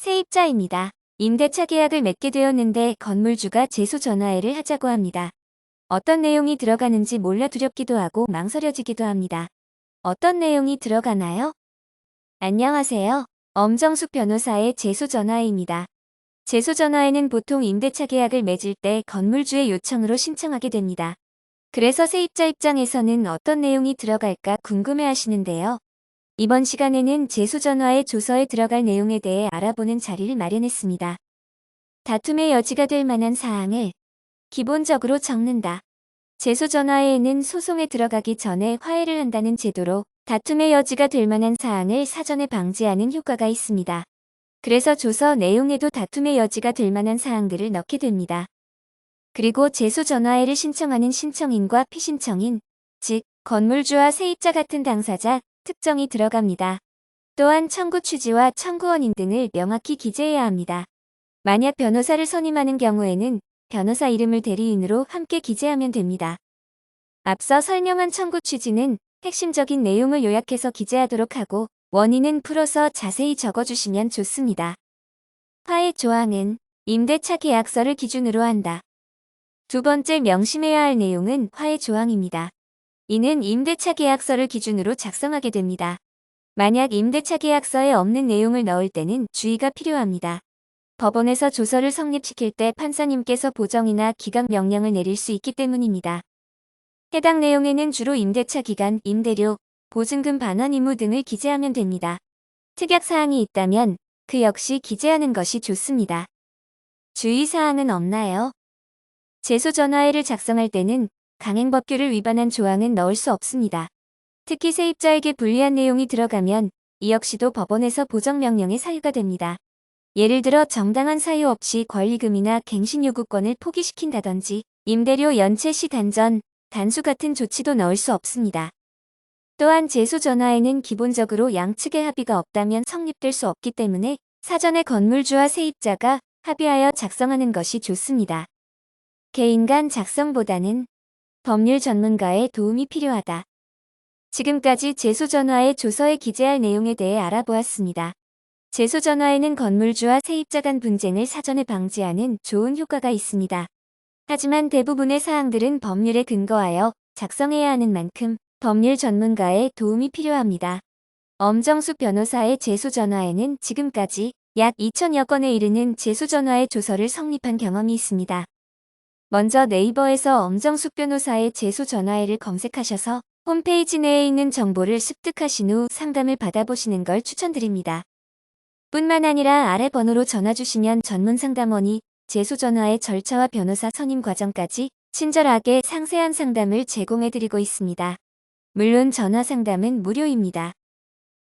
세입자입니다. 임대차 계약을 맺게 되었는데 건물주가 제소 전화회를 하자고 합니다. 어떤 내용이 들어가는지 몰라 두렵기도 하고 망설여지기도 합니다. 어떤 내용이 들어가나요? 안녕하세요. 엄정숙 변호사의 제소 전화회입니다. 제소 전화회는 보통 임대차 계약을 맺을 때 건물주의 요청으로 신청하게 됩니다. 그래서 세입자 입장에서는 어떤 내용이 들어갈까 궁금해 하시는데요. 이번 시간에는 제소전화의 조서에 들어갈 내용에 대해 알아보는 자리를 마련했습니다. 다툼의 여지가 될 만한 사항을 기본적으로 적는다. 제소전화에는 소송에 들어가기 전에 화해를 한다는 제도로 다툼의 여지가 될 만한 사항을 사전에 방지하는 효과가 있습니다. 그래서 조서 내용에도 다툼의 여지가 될 만한 사항들을 넣게 됩니다. 그리고 제소전화회를 신청하는 신청인과 피신청인, 즉 건물주와 세입자 같은 당사자, 특정이 들어갑니다. 또한 청구 취지와 청구원인 등을 명확히 기재해야 합니다. 만약 변호사를 선임하는 경우에는 변호사 이름을 대리인으로 함께 기재하면 됩니다. 앞서 설명한 청구 취지는 핵심적인 내용을 요약해서 기재하도록 하고 원인은 풀어서 자세히 적어주시면 좋습니다. 화해 조항은 임대차 계약서를 기준으로 한다. 두 번째 명심해야 할 내용은 화해 조항입니다. 이는 임대차 계약서를 기준으로 작성하게 됩니다. 만약 임대차 계약서에 없는 내용을 넣을 때는 주의가 필요합니다. 법원에서 조서를 성립시킬 때 판사님께서 보정이나 기각 명령을 내릴 수 있기 때문입니다. 해당 내용에는 주로 임대차 기간, 임대료, 보증금 반환 의무 등을 기재하면 됩니다. 특약사항이 있다면 그 역시 기재하는 것이 좋습니다. 주의사항은 없나요? 제소 전화회를 작성할 때는 강행법규를 위반한 조항은 넣을 수 없습니다. 특히 세입자에게 불리한 내용이 들어가면 이 역시도 법원에서 보정명령의 사유가 됩니다. 예를 들어 정당한 사유 없이 권리금이나 갱신 요구권을 포기시킨다든지 임대료 연체 시 단전, 단수 같은 조치도 넣을 수 없습니다. 또한 제소전화에는 기본적으로 양측의 합의가 없다면 성립될 수 없기 때문에 사전에 건물주와 세입자가 합의하여 작성하는 것이 좋습니다. 개인 간 작성보다는 법률 전문가의 도움이 필요하다. 지금까지 제소전화의 조서에 기재할 내용에 대해 알아보았습니다. 제소전화에는 건물주와 세입자 간 분쟁을 사전에 방지하는 좋은 효과가 있습니다. 하지만 대부분의 사항들은 법률에 근거하여 작성해야 하는 만큼 법률 전문가의 도움이 필요합니다. 엄정숙 변호사의 제소전화에는 지금까지 약 2천여 건에 이르는 제소전화의 조서를 성립한 경험이 있습니다. 먼저 네이버에서 엄정숙 변호사의 제소전화회를 검색하셔서 홈페이지 내에 있는 정보를 습득하신 후 상담을 받아보시는 걸 추천드립니다. 뿐만 아니라 아래 번호로 전화 주시면 전문 상담원이 제소전화의 절차와 변호사 선임 과정까지 친절하게 상세한 상담을 제공해드리고 있습니다. 물론 전화 상담은 무료입니다.